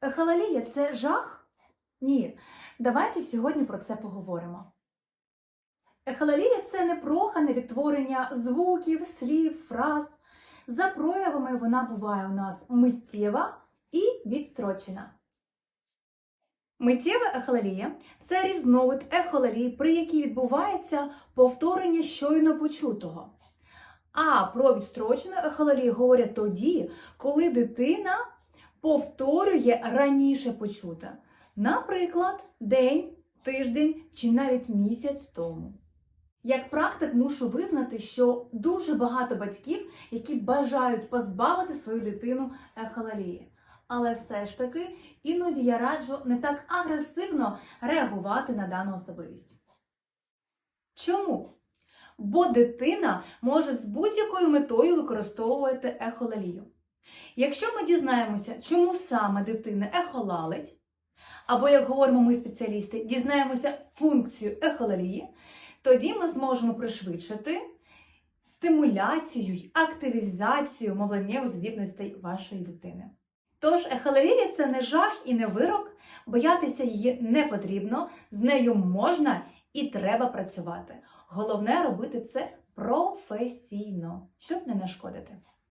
Ехололія це жах? Ні. Давайте сьогодні про це поговоримо. Ехололія це непрохане відтворення звуків, слів, фраз. За проявами вона буває у нас миттєва і відстрочена. Миттєва ехололія – це різновид ехололії, при якій відбувається повторення щойно почутого. А про відстрочену ехололію говорять тоді, коли дитина повторює раніше почуте. Наприклад, день, тиждень чи навіть місяць тому. Як практик мушу визнати, що дуже багато батьків, які бажають позбавити свою дитину ехололії. Але все ж таки іноді я раджу не так агресивно реагувати на дану особливість. Чому? Бо дитина може з будь-якою метою використовувати ехололію. Якщо ми дізнаємося, чому саме дитина ехолалить, або, як говоримо ми спеціалісти, дізнаємося функцію ехололії, тоді ми зможемо пришвидшити стимуляцію й активізацію мовленнєвих здібностей вашої дитини. Тож ехололія – це не жах і не вирок, боятися її не потрібно, з нею можна і треба працювати. Головне робити це професійно, щоб не нашкодити.